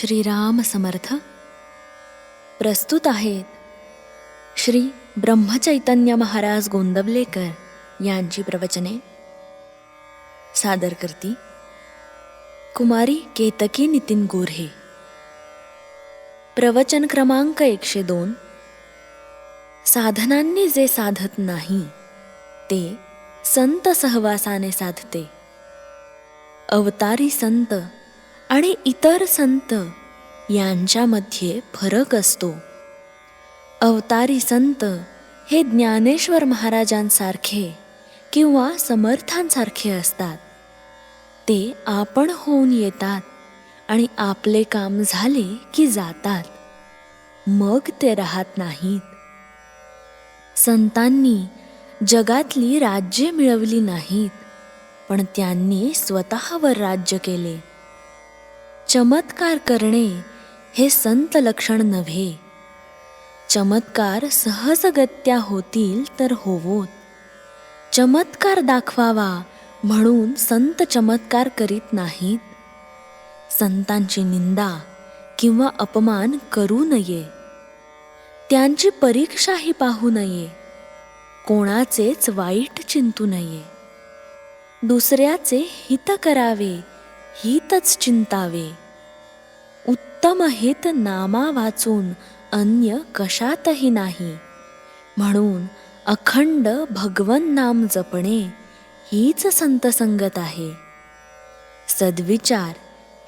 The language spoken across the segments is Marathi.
श्रीराम समर्थ प्रस्तुत आहेत श्री ब्रह्मचैतन्य महाराज गोंदवलेकर यांची प्रवचने. सादर करती कुमारी केतकी नितीन गोऱ्हे. प्रवचन क्रमांक एकशे दोन. साधनांनी जे साधत नाही ते संत सहवासाने साधते. अवतारी संत आणि इतर संत यांच्यामध्ये फरक असतो. अवतारी संत हे ज्ञानेश्वर महाराजांसारखे किंवा समर्थांसारखे असतात. ते आपण होऊन येतात आणि आपले काम झाले की जातात. मग ते राहत नाहीत. संतांनी जगातली राज्ये मिळवली नाहीत पण त्यांनी स्वतःवर राज्य केले. चमत्कार करणे हे संत लक्षण नव्हे. चमत्कार सहजगत्या होतील तर होवोत. चमत्कार दाखवावा म्हणून संत चमत्कार करीत नाहीत. संतांची निंदा किंवा अपमान करू नये. त्यांची परीक्षाही पाहू नये. कोणाचेच वाईट चिंतू नये. दुसऱ्याचे हित करावे हितच चिंतावे. उत्तम हित नामा वाचून अन्य कशातही नाही. म्हणून अखंड भगवन नाम जपणे हीच संतसंगत आहे. सद्विचार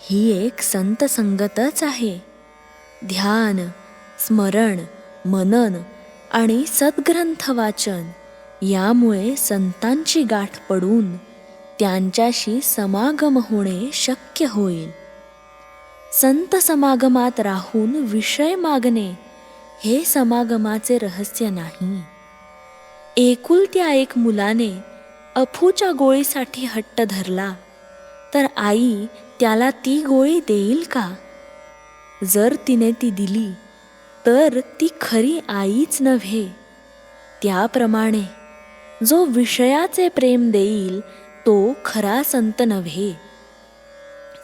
ही एक संत संगतच आहे. ध्यान स्मरण मनन आणि सद्ग्रंथ वाचन यामुळे संतांची गाठ पडून त्यांच्याशी समागम होणे शक्य होईल. संत समागमात राहून विषय मागणे हे समागमाचे रहस्य नाही. एकुलत्या एक मुलाने अफूच्या गोळीसाठी हट्ट धरला तर आई त्याला ती गोळी देईल का? जर तिने ती दिली तर ती खरी आईच नव्हे. त्याप्रमाणे जो विषयाचे प्रेम देईल तो खरा संत नव्हे.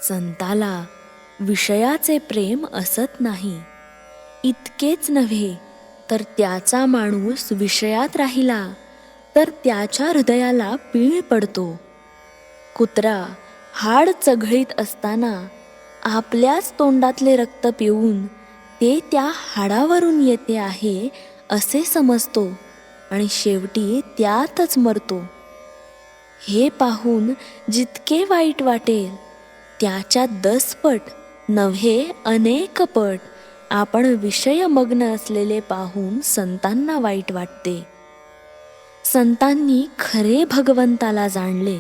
संताला विषयाचे प्रेम असत नाही. इतकेच नव्हे तर त्याचा माणूस विषयात राहिला तर त्याच्या हृदयाला पीळ पडतो. कुत्रा हाड चघळीत असताना आपल्याच तोंडातले रक्त पिऊन ते त्या हाडावरून येते आहे असे समजतो आणि शेवटी त्यातच मरतो. हे पाहून जितके वाईट वाटेल त्याच्या दसपट नव्हे अनेक पट. आपण विषयमग्न असलेले पाहून संतांना वाईट वाटते. संतांनी खरे भगवंताला जाणले.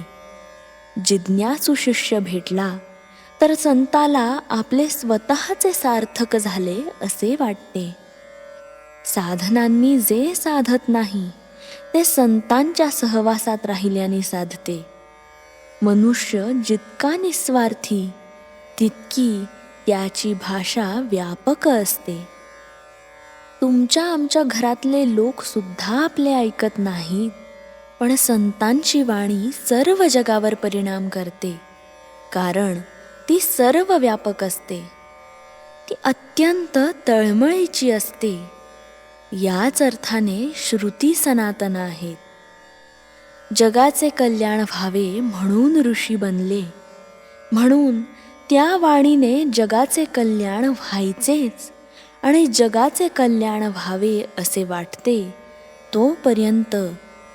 जिज्ञासू शिष्य भेटला तर संताला आपले स्वतःचे सार्थक झाले असे वाटते. साधनांनी जे साधत नाही ते संतांच्या सहवासात राहिल्याने साधते. मनुष्य जितका निस्वार्थी तितकी त्याची भाषा व्यापक असते. तुमच्या आमच्या घरातले लोक सुद्धा आपले ऐकत नाहीत पण संतांची वाणी सर्व जगावर परिणाम करते कारण ती सर्व व्यापक असते. ती अत्यंत तळमळीची असते. याच अर्थाने श्रुती सनातन आहेत. जगाचे कल्याण व्हावे म्हणून ऋषी बनले. म्हणून त्या वाणीने जगाचे कल्याण व्हायचेच आणि जगाचे कल्याण व्हावे असे वाटते तोपर्यंत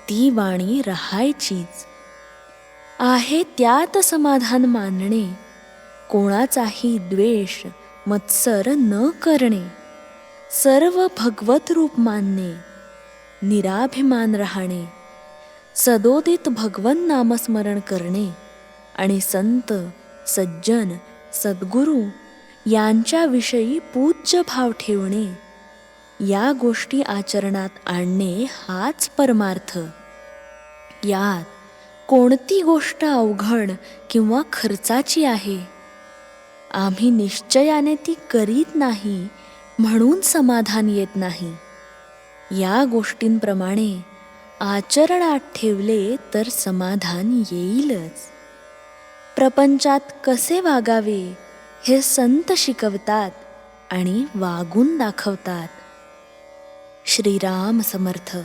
ती वाणी राहायचीच. आहे त्यात समाधान मानणे कोणाचाही द्वेष मत्सर न करणे सर्व भगवत रूप मानणे निराभिमान राहणे सदोदित भगवन नामस्मरण करणे आणि संत सज्जन सद्गुरू यांच्याविषयी पूज्य भाव ठेवणे या गोष्टी आचरणात आणणे हाच परमार्थ. यात कोणती गोष्ट अवघड किंवा खर्चाची आहे? आम्ही निश्चयाने ती करीत नाही म्हणून समाधान येत नाही. या गोष्टींप्रमाणे आचरणात ठेवले तर समाधान येईलच. प्रपंचात कसे वागावे हे संत शिकवतात आणि वागून दाखवतात. श्रीराम समर्थ.